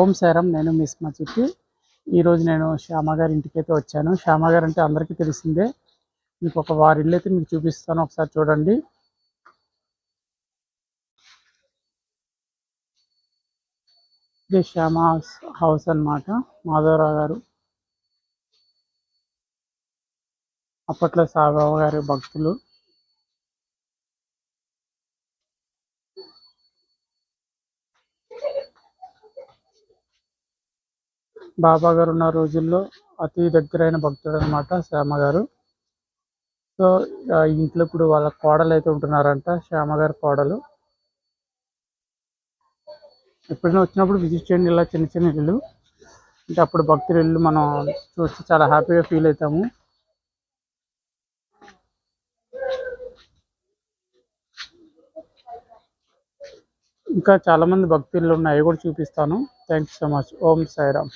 ఓం సారం నేను మిస్ మా చిట్టి ఈరోజు నేను శ్యామ గారి ఇంటికి అయితే వచ్చాను. శ్యామ గారు అంటే అందరికీ తెలిసిందే. మీకు ఒక వారి ఇల్లు అయితే మీకు చూపిస్తాను. ఒకసారి చూడండి. ఇది శ్యామ హౌస్ అన్నమాట. మాధవరావు గారు. అప్పట్లో సాయిబాబా గారి భక్తులు. బాబా గారు ఉన్న రోజుల్లో అతి దగ్గరైన భక్తుడు అనమాట శ్యామ గారు. సో ఇంట్లో ఇప్పుడు వాళ్ళ కోడలు అయితే ఉంటున్నారంట శ్యామ గారి కోడలు. ఎప్పుడైనా వచ్చినప్పుడు విజిట్ చేయండి ఇలా చిన్న చిన్న ఇల్లు. అంటే అప్పుడు భక్తుల ఇల్లు మనం చూస్తే చాలా హ్యాపీగా ఫీల్ అవుతాము. ఇంకా చాలా మంది భక్తులు ఉన్నాయి కూడా చూపిస్తాను. Thank you so much Om Sairam.